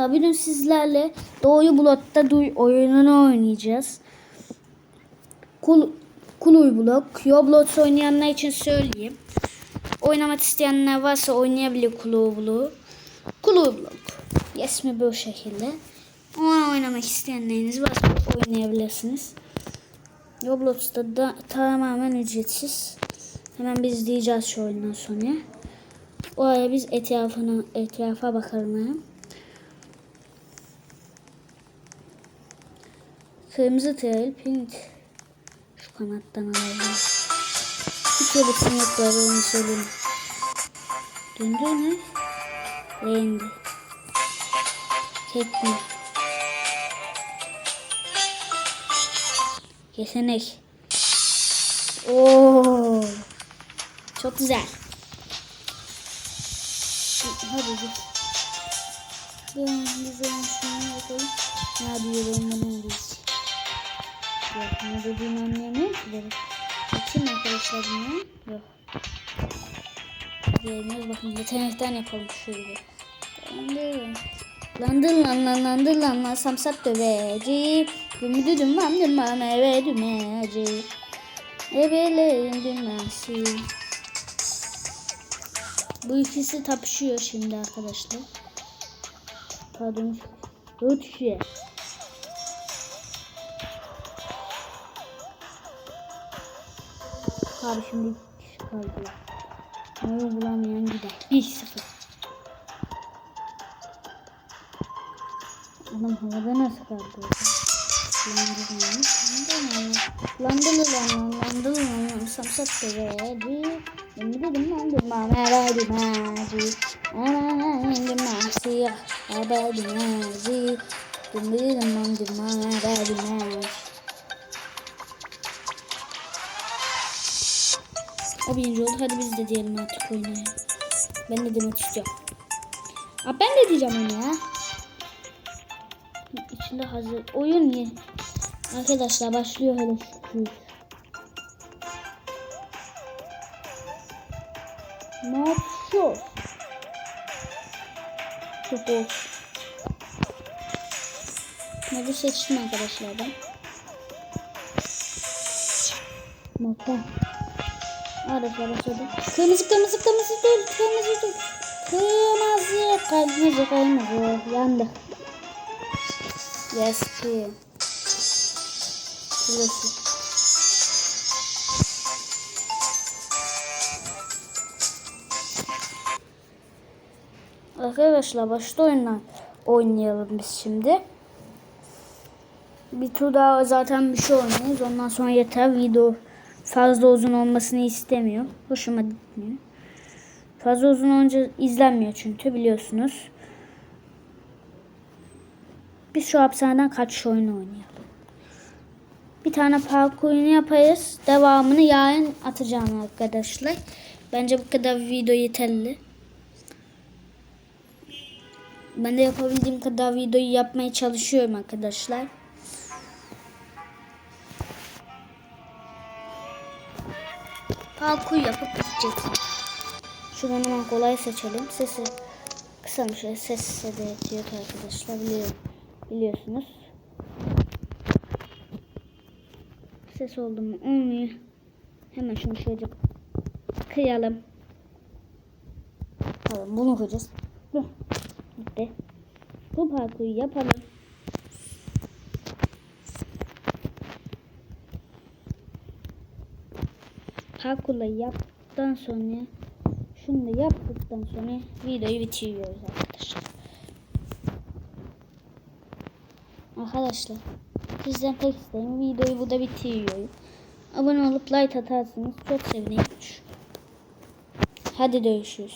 Bugün sizlerle Doğuyu Blok'ta duy oyununu oynayacağız. Kul, Kuluy Blok. Roblox oynayanlar için söyleyeyim. Oynamak isteyenler varsa oynayabilir Kuluy Blok. Kuluy Blok. İsmi bu şekilde. Onu oynamak isteyenleriniz varsa oynayabilirsiniz. Roblox'ta da tamamen ücretsiz. Hemen biz diyeceğiz şu oyundan sonra. Oraya biz etrafına, etrafa bakalım. Kırmızı trail pink. Şu kanattan alalım. Bir keresin yok var onu söyleyeyim. Döndü mü? Beğendi. Tekme. Yetenek. Oo. Çok güzel. Hadi git. Ben güzel şunu yapalım. Hadi yürüyelim bunu Yok ne dediğini anlayamıyorum. Bakayım arkadaşlar bunu. Yok. Gelmiyoruz bakın yetenekten yapalım şöyle. Landır lan lan landır lan lan samsat döveci. Dümdü dümam dümam eve dümeci. Evelerin dümesi. Bu ikisi tapışıyor şimdi arkadaşlar. Pardon. Ötüşüyor. Abi şimdi kaldı. Neyi bulamayan gider. 1-0. Adam havada nasıl kaldı? Landılı lan landılı lan samsak sevedi. Şimdi dedim lan dedim lan herhalde mazi. Aman dedim mazi. Herhalde mazi. Şimdi dedim lan dedim lan herhalde mazi. O birinci oldu. Hadi biz de diyelim artık oynayalım. Ben de demek istiyorum. Aa, ben de diyeceğim onu ya. İçinde hazır. Oyun ye. Arkadaşlar başlıyor hele şükür. Ne yapıyor? Hoş. Modu seçtim arkadaşlar ben. Modda. Arkadaşlar başladı. Kırmızı kırmızı kırmızı dur. Kırmızı dur. Kırmızı kırmızı kırmızı. Yandı. Yes ki. Burası. Arkadaşlar başta oyundan oynayalım biz şimdi. Bir tur daha zaten bir şey oynayız. Ondan sonra yeter. Video fazla uzun olmasını istemiyor. Hoşuma gitmiyor. Fazla uzun olunca izlenmiyor çünkü biliyorsunuz. Biz şu hapishaneden kaçış oyunu oynayalım. Bir tane parkur oyunu yaparız. Devamını yarın atacağım arkadaşlar. Bence bu kadar video yeterli. Ben de yapabildiğim kadar videoyu yapmaya çalışıyorum arkadaşlar. Parkur yapıp gideceğiz. Şuradan hemen kolay seçelim. Sesi kısamış. Ses sesi de yetiyor arkadaşlar. Biliyorum. Biliyorsunuz. Ses oldu mu? Olmuyor. Hemen şunu şöyle kıyalım. Tamam bunu koyacağız. Hı. Bitti. Bu parkuru yapalım. Parkurla yaptıktan sonra şunu da yaptıktan sonra videoyu bitiriyoruz arkadaşlar. Arkadaşlar sizden tek isteğim videoyu burada bitiriyorum. Abone olup like atarsınız çok sevinirim. Hadi görüşürüz.